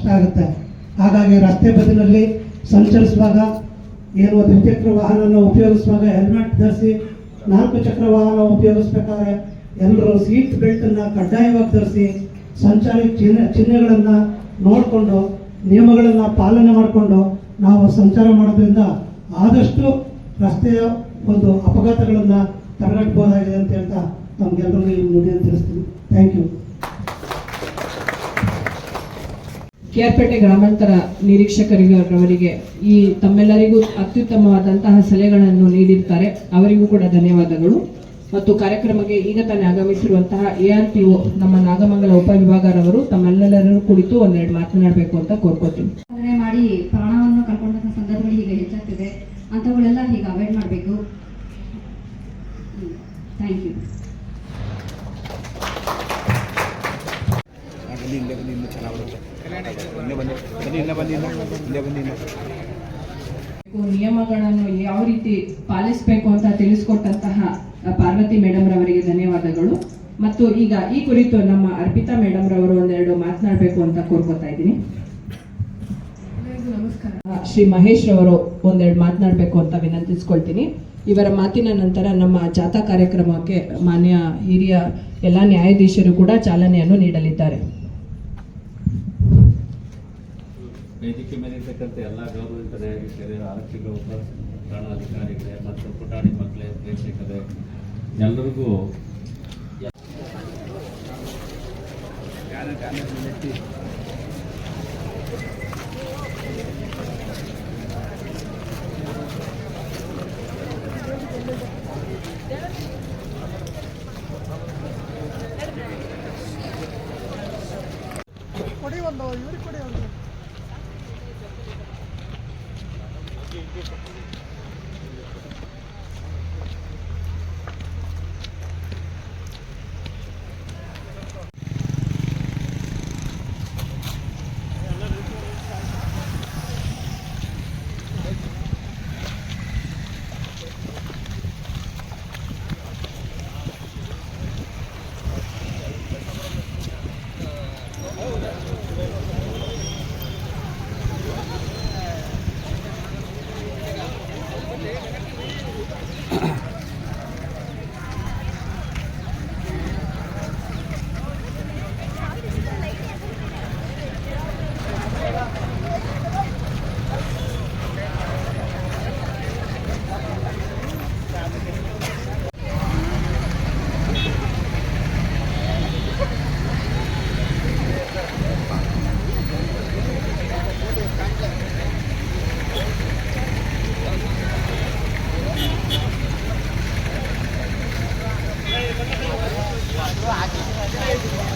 ಕಷ್ಟ ಆಗುತ್ತೆ. ಹಾಗಾಗಿ ರಸ್ತೆ ಬದಿನಲ್ಲಿ ಸಂಚರಿಸುವಾಗ ಏನು ದ್ವಿಚಕ್ರ ವಾಹನ ಉಪಯೋಗಿಸುವಾಗ ಹೆಲ್ಮೆಟ್ ಧರಿಸಿ ನಾಲ್ಕು ಚಕ್ರ ವಾಹನ ಉಪಯೋಗಿಸ್ಬೇಕಾದ್ರೆ ಎಲ್ಲರೂ ಸೀಟ್ ಬೆಲ್ಟನ್ನು ಕಡ್ಡಾಯವಾಗಿ ಧರಿಸಿ ಸಂಚಾರಿ ಚಿಹ್ನೆ, ಚಿಹ್ನೆಗಳನ್ನು ನೋಡಿಕೊಂಡು ನಿಯಮಗಳನ್ನು ಪಾಲನೆ ಮಾಡಿಕೊಂಡು ನಾವು ಸಂಚಾರ ಮಾಡೋದ್ರಿಂದ ಆದಷ್ಟು ರಸ್ತೆಯ ಒಂದು ಅಪಘಾತಗಳನ್ನು ತಡೆಗಟ್ಟಬಹುದಾಗಿದೆ ಅಂತ ಹೇಳ್ತಾ ತಮಗೆಲ್ಲರಿಗೂ ಈ ನುಡಿಯನ್ನು ತಿಳಿಸ್ತೀನಿ. ಥ್ಯಾಂಕ್ ಯು ಕೆಆರ್ಪೇಟೆ ಗ್ರಾಮಾಂತರ ನಿರೀಕ್ಷಕರಿಗರವರಿಗೆ ಈ ತಮ್ಮೆಲ್ಲರಿಗೂ ಅತ್ಯುತ್ತಮವಾದಂತಹ ಸಲಹೆಗಳನ್ನು ನೀಡಿರ್ತಾರೆ. ಅವರಿಗೂ ಕೂಡ ಧನ್ಯವಾದಗಳು. ಮತ್ತು ಕಾರ್ಯಕ್ರಮಕ್ಕೆ ಈಗ ತಾನೇ ಆಗಮಿಸಿರುವಂತಹ ಎ ಆರ್ ಪಿ ಒ ನಮ್ಮ ನಾಗಮಂಗಲ ಉಪವಿಭಾಗರವರು ತಮ್ಮೆಲ್ಲರೂ ಕುಳಿತು ಒಂದೆರಡು ಮಾತನಾಡಬೇಕು ಅಂತ ಕೋರ್ಕೋತೀನಿ. ಮಾಡಿ ಪ್ರಾಣವನ್ನು ಕಳ್ಕೊಂಡಂಥ ಸಂದರ್ಭಗಳು ಈಗ ಹೆಚ್ಚಾಗ್ತಿದೆ. ಅಂಥವುಗಳೆಲ್ಲ ಹೀಗೆ ಅವಾಯ್ಡ್ ಮಾಡಬೇಕು. ಥ್ಯಾಂಕ್ ಯು ಬನ್ನಿ ಇಲ್ಲೇ ಬನ್ನಿ ಇನ್ನೂ ಚೆನ್ನಾಗಿ ಬರುತ್ತೆ ಇಲ್ಲೇ ಬನ್ನಿ ಬನ್ನಿ ಇಲ್ಲೇ ಬನ್ನಿ ಇನ್ನೂ ಇಲ್ಲೇ ಬನ್ನಿ ಇನ್ನೂ ನಿಯಮಗಳನ್ನು ಯಾವ ರೀತಿ ಪಾಲಿಸಬೇಕು ಅಂತ ತಿಳಿಸ್ಕೊಟ್ಟಂತಹ ಪಾರ್ವತಿ ಮೇಡಮ್ ರವರಿಗೆ ಧನ್ಯವಾದಗಳು. ಮತ್ತು ಈಗ ಈ ಕುರಿತು ನಮ್ಮ ಅರ್ಪಿತಾ ಮೇಡಮ್ ರವರು ಒಂದೆರಡು ಮಾತನಾಡಬೇಕು ಅಂತ ಕೋರ್ಕೋತಾ ಇದ್ದೀನಿ. ನಮಸ್ಕಾರ ಶ್ರೀ ಮಹೇಶ್ ರವರು ಒಂದೆರಡು ಮಾತನಾಡಬೇಕು ಅಂತ ವಿನಂತಿಸ್ಕೊಳ್ತೀನಿ. ಇವರ ಮಾತಿನ ನಂತರ ನಮ್ಮ ಜಾಥಾ ಕಾರ್ಯಕ್ರಮಕ್ಕೆ ಮಾನ್ಯ ಹಿರಿಯ ಎಲ್ಲ ನ್ಯಾಯಾಧೀಶರು ಕೂಡ ಚಾಲನೆಯನ್ನು ನೀಡಲಿದ್ದಾರೆ. ವೇದಿಕೆ ಮೇಲೆ ಇರ್ತಕ್ಕಂಥ ಎಲ್ಲ ಗೌರವಿತ ಆರೋಗ್ಯ ಆರಕ್ಷಕ ಉಪ ಠಾಣಾಧಿಕಾರಿಗಳೇ, ಮತ್ತು ಪುಟಾಣಿ ಮಕ್ಕಳೇ, ಪ್ರೇಕ್ಷಕರೇ ಎಲ್ಲರಿಗೂ ಕೊಡಿ ಒಂದು, ಇವ್ರಿಗೆ ಕೊಡಿ ಒಂದು. Gracias. Okay. ಹೇಳ್ತಿದ್ದಾರೆ